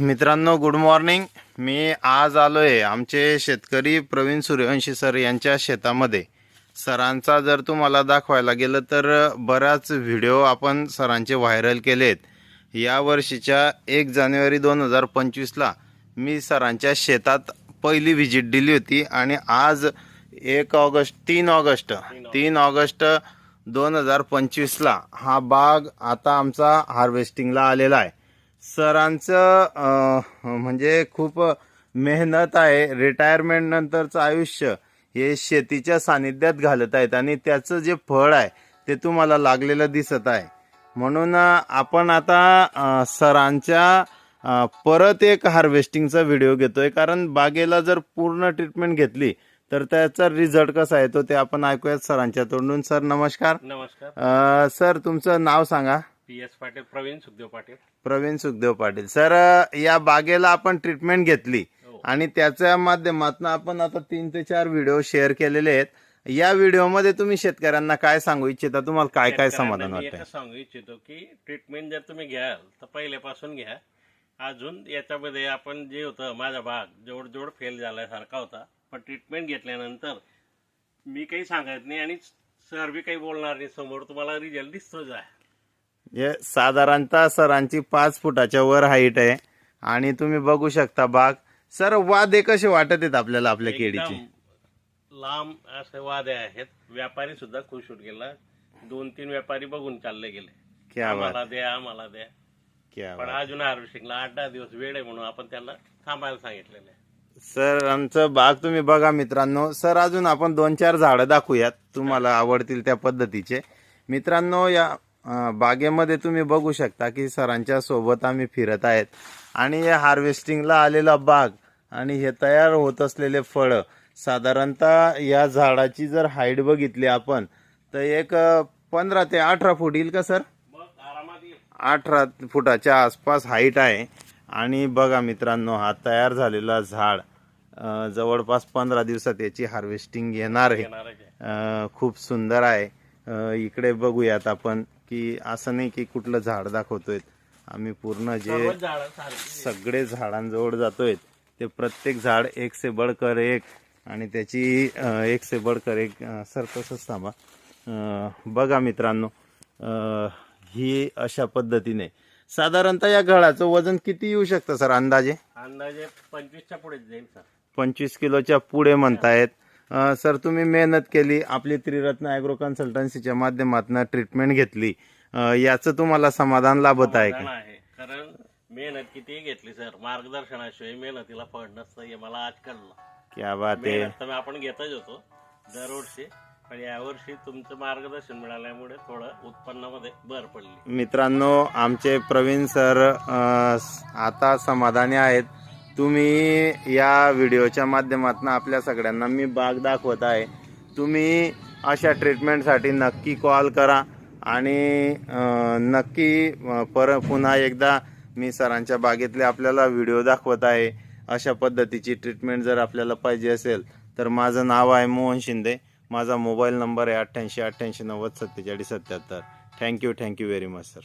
मित्रांनो good morning मी आज आलो आहे आमचे शेतकरी प्रवीण सूर्यवंशी सर यांच्या शेतामध्ये. सरांचा जर तुम्हाला दाखवायला गेलं तर बराच व्हिडिओ आपण सरांचे व्हायरल केलेत. या वर्षीच्या एक जानेवारी दोन हजार पंचवीसला मी सरांच्या शेतात पहिली व्हिजिट दिली होती आणि आज एक ऑगस्ट तीन ऑगस्ट तीन ऑगस्ट दोन हजार पंचवीसला हा बाग आता आमचा हार्वेस्टिंगला आलेला आहे. सरांचं म्हणजे खूप मेहनत आहे. रिटायरमेंट नंतरचं आयुष्य हे शेतीच्या सानिध्यात घालत आहेत आणि त्याचं जे फळ आहे ते तुम्हाला लागलेलं दिसत आहे. म्हणून आपण आता सरांच्या परत एक हार्वेस्टिंगचा व्हिडिओ घेतोय. कारण बागेला जर पूर्ण ट्रीटमेंट घेतली तर त्याचा रिझल्ट कसा येतो ते आपण ऐकूयात सरांच्या तोंडून. सर नमस्कार. नमस्कार. अं, सर तुमचं नाव सांगा. P S Patil Praveen Sukhdev Patil. Praveen Sukhdev Patil. Sir या बागेला आपण ट्रीटमेंट घेतली हो. आणि त्याच्या माध्यमातून आपण आता तीन ते चार व्हिडिओ शेअर केलेले आहेत. या व्हिडिओमध्ये तुम्ही शेतकऱ्यांना काय सांगू इच्छिता? तुम्हाला काय काय समाधान मी एकच सांगू इच्छितो की ट्रीटमेंट जर तुम्ही घ्याल तर पहिल्यापासून घ्या. अजून याच्यामध्ये आपण जे होतं माझा भाग जोड जोड फेल झाल्यासारखा होता. पण ट्रीटमेंट घेतल्यानंतर मी काही सांगत नाही आणि सर बी काही बोलणार नाही. समोर तुम्हाला रिझल्ट दिसतोच आहे. हे साधारणतः सरांची पाच फुटाच्या वर हाईट आहे. आणि तुम्ही बघू शकता बाग. सर वादे कसे वाटत आहेत आपल्याला आपल्या केळीचे? लांब असे वादे आहेत. व्यापारी सुद्धा खुश होऊन गेला. दोन तीन व्यापारी बघून चालले गेले. क्या बात आम्हाला द्या आम्हाला द्या. क्या पण बात अजून हार्वेस्टिंगला आठ दहा दिवस वेळ आहे म्हणून आपण त्यांना थांबायला सांगितलेलं आहे. सर आमचं बाग तुम्ही बघा मित्रांनो. सर अजून आपण दोन चार झाडं दाखवूयात. तुम्हाला आवडतील त्या पद्धतीचे. मित्रांनो या बागेमध्ये तुम्ही बघू शकता की सरांच्या सोबत आम्ही फिरत आहेत. आणि या हार्वेस्टिंगला आलेला बाग आणि हे तयार होत असलेले फळं साधारणतः या झाडाची जर हाईट बघितली आपण तर एक पंधरा ते अठरा फूट येईल का सर? अठरा फुटाच्या आसपास हाईट आहे. आणि बघा मित्रांनो हा तयार झालेला झाड जवळपास पंधरा दिवसात याची हार्वेस्टिंग येणार आहे. खूप सुंदर आहे. इकडे बघूयात आपण. की असं नाही की कुठलं झाड दाखवतोय. आम्ही पूर्ण जे सगळे झाडांजवळ जातोय. ते प्रत्येक झाड एक से बडकर एक. आणि त्याची एक से बडकर एक सर तसंच थांबा. बघा मित्रांनो ही अशा पद्धतीने. साधारणतः या घडाचं वजन किती येऊ शकतं सर अंदाजे? अंदाजे पंचवीसच्या पुढे जाईल सर. पंचवीस किलोच्या पुढे म्हणतायत. सर तुम्ही मेहनत केली आपली त्रिरत्न ॲग्रो कन्सल्टन्सीच्या माध्यमातून ट्रीटमेंट घेतली. याचं तुम्हाला समाधान लाभत आहे का? आहे. कारण मेहनत किती घेतली सर मार्गदर्शनाशिवाय मेहनतीला फळ नसतं हे मला आज कळलं क्या बात आहे. मेहनत तर आपण घेतच होतो दरवर्षी. पण यावर्षी तुमचं मार्गदर्शन मिळाल्यामुळे थोडं उत्पन्नामध्ये भर पडली. मित्रांनो आमचे प्रवीण सर अ, स- आता समाधानी आहेत. तुम्ही या व्हिडिओच्या माध्यमातून आपल्या सगळ्यांना मी बाग दाखवत आहे. तुम्ही अशा ट्रीटमेंटसाठी नक्की कॉल करा आणि नक्की पर पुन्हा एकदा मी सरांच्या बागेतले आपल्याला व्हिडिओ दाखवत आहे. अशा पद्धतीची ट्रीटमेंट जर आपल्याला पाहिजे असेल तर माझं नाव आहे मोहन शिंदे. माझा मोबाईल नंबर आहे अठ्ठ्याऐंशी अठ्ठ्याऐंशी नव्वद सत्तेचाळीस सत्याहत्तर. Thank you thank you very much sir